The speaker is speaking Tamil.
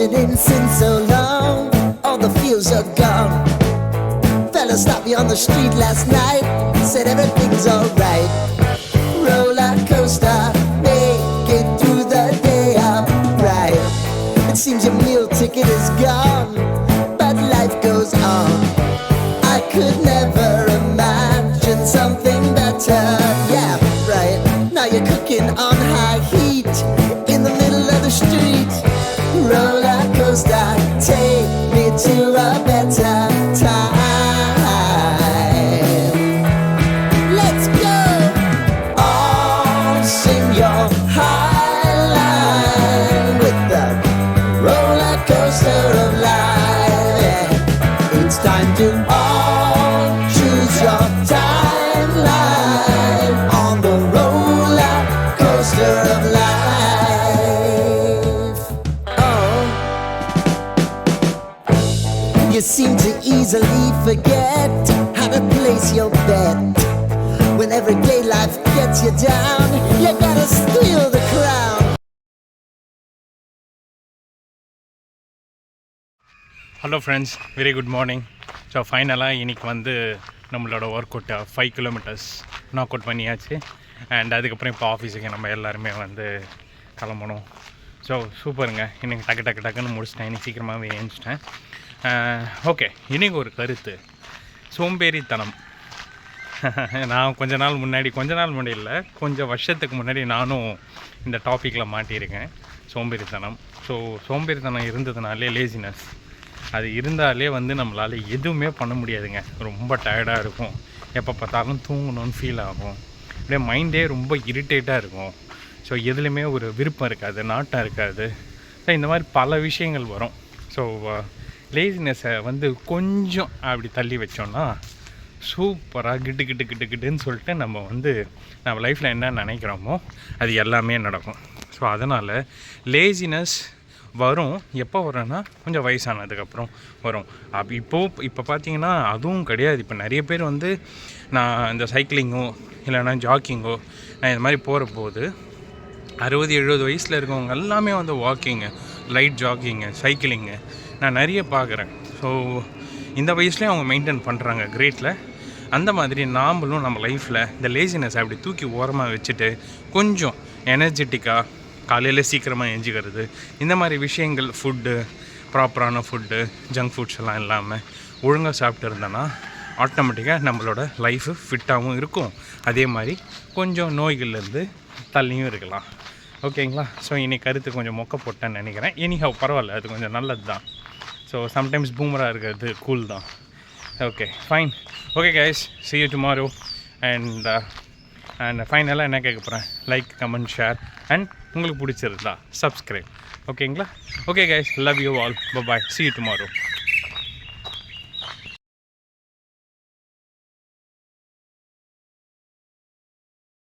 Living in sin so long, all the feels are gone. Fella stopped me on the street last night, said everything's alright. Roller coaster, make it through the day, I'm right. It seems your meal ticket is gone, but life goes on. I could never imagine something better. Yeah, right. Now you're cooking on high heat better You seem to easily forget. How to place your bet. When everyday life gets you down, you gotta steal the crown. Hello friends very good morning so ஃபைனலாக இன்றைக்கி வந்து நம்மளோட ஒர்க் அவுட்டை ஃபைவ் கிலோமீட்டர்ஸ் நாக் அவுட் பண்ணியாச்சு. அண்ட் அதுக்கப்புறம் இப்போ ஆஃபீஸுக்கு நம்ம எல்லாருமே வந்து கிளம்பணும். ஸோ சூப்பருங்க இன்னைக்கு டக்கு டக்கு டக்குன்னு முடிச்சிட்டேன். இன்றைக்கி சீக்கிரமாகவே ஏஞ்சிட்டேன். ஓகே. இன்னைக்கு ஒரு கருத்து. சோம்பேறித்தனம். நான் கொஞ்ச நாள் முன்னாடி கொஞ்ச நாள் முன்னாடி இல்லை கொஞ்சம் வருஷத்துக்கு முன்னாடி நானும் இந்த டாப்பிக்கில் மாட்டியிருக்கேன். சோம்பேறித்தனம். ஸோ சோம்பேறித்தனம் இருந்ததுனாலே லேசினஸ் அது இருந்தாலே வந்து நம்மளால் எதுவுமே பண்ண முடியாதுங்க. ரொம்ப டயர்டாக இருக்கும். எப்போ பார்த்தாலும் தூங்கணும்னு ஃபீல் ஆகும். அப்படியே மைண்டே ரொம்ப இரிட்டேட்டாக இருக்கும். ஸோ எதுலேயுமே ஒரு விருப்பம் இருக்காது நாட்டம் இருக்காது. ஸோ இந்த மாதிரி பல விஷயங்கள் வரும். ஸோ லேசினஸை வந்து கொஞ்சம் அப்படி தள்ளி வச்சோன்னா சூப்பராக கிட்டு கிட்டு கிட்டு கிட்டுன்னு சொல்லிட்டு நம்ம வந்து நம்ம லைஃப்பில் என்ன நினைக்கிறோமோ அது எல்லாமே நடக்கும். ஸோ அதனால் லேசினஸ் வரும். எப்போ வரும்னா கொஞ்சம் வயசானதுக்கப்புறம் வரும். அப்போ இப்போது இப்போ பார்த்தீங்கன்னா அதுவும் கிடையாது. இப்போ நிறைய பேர் வந்து நான் இந்த சைக்கிளிங்கோ இல்லைன்னா ஜாக்கிங்கோ நான் இந்த மாதிரி போகிற போது அறுபது எழுபது வயசில் இருக்கவங்க எல்லாமே வந்து வாக்கிங்கு லைட் ஜாக்கிங்கு சைக்கிளிங்கு நான் நிறைய பார்க்குறேன். ஸோ இந்த வயசுலேயும் அவங்க மெயின்டைன் பண்ணுறாங்க கிரேட்டில் அந்த மாதிரி நாமளும் நம்ம லைஃப்பில் இந்த லேசினஸ் அப்படி தூக்கி ஓரமாக வச்சுட்டு கொஞ்சம் எனர்ஜெட்டிக்காக காலையில் சீக்கிரமாக எஞ்சிக்கிறது இந்த மாதிரி விஷயங்கள் ஃபுட்டு ப்ராப்பரான ஃபுட்டு ஜங்க் ஃபுட்ஸ் எல்லாம் இல்லாமல் ஒழுங்காக சாப்பிட்டு இருந்தோன்னா ஆட்டோமேட்டிக்காக நம்மளோட லைஃபு ஃபிட்டாகவும் இருக்கும். அதே மாதிரி கொஞ்சம் நோய்கள்லேருந்து தள்ளியும் இருக்கலாம். ஓகேங்களா ஸோ இன்னைக்கு கருத்து கொஞ்சம் மொக்க போட்டேன்னு நினைக்கிறேன். எனிஹவ் பரவாயில்ல. அது கொஞ்சம் நல்லது தான் ஸோ சம்டைம்ஸ் பூமராக இருக்கிறது கூல் தான். Okay fine okay guys see you tomorrow and and ஃபைனலாக என்ன கேட்க போகிறேன் லைக் கமெண்ட் ஷேர் அண்ட் உங்களுக்கு பிடிச்சிருந்தா சப்ஸ்கிரைப் ஓகேங்களா okay guys love you all bye see you tomorrow